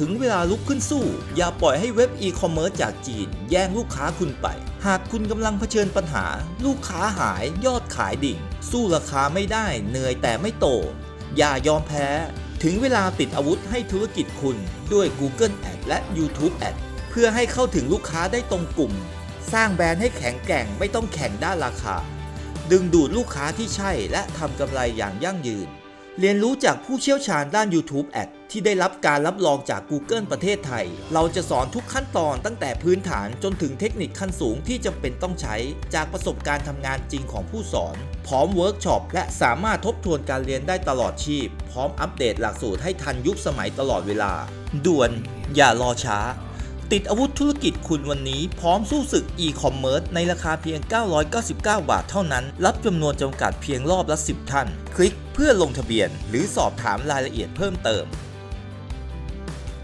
ถึงเวลาลุกขึ้นสู้ อย่าปล่อยให้เว็บอีคอมเมิร์ซจากจีน แย่งลูกค้าคุณไป หากคุณกำลังเผชิญปัญหา ลูกค้าหายยอดขายดิ่ง สู้ราคาไม่ได้เหนื่อยแต่ไม่โต อย่ายอมแพ้ ถึงเวลาติดอาวุธให้ธุรกิจคุณด้วย Google Ad และ YouTube Ad เพื่อให้เข้าถึงลูกค้าได้ตรงกลุ่ม สร้างแบรนด์ให้แข็งแกร่งไม่ต้องแข่งด้านราคา ดึงดูดลูกค้าที่ใช่และทำกำไรอย่างยั่งยืน เรียนรู้จากผู้เชี่ยวชาญด้าน YouTube Ad ที่ได้รับการรับรองจาก Google ประเทศไทย เราจะสอนทุกขั้นตอนตั้งแต่พื้นฐานจนถึงเทคนิคขั้นสูงที่จำเป็นต้องใช้จากประสบการณ์ทำงานจริงของผู้สอน พร้อมเวิร์กช็อปและสามารถทบทวนการเรียนได้ตลอดชีพ พร้อมอัปเดตหลักสูตรให้ทันยุคสมัยตลอดเวลา ด่วน อย่ารอช้า ติดอาวุธธุรกิจคุณวันนี้พร้อมสู้ศึก e-commerce ในราคาเพียง 999 บาทเท่านั้น รับจำนวนจำกัดเพียงรอบละ 10 ท่าน คลิกเพื่อลงทะเบียน หรือสอบถามรายละเอียดเพิ่มเติม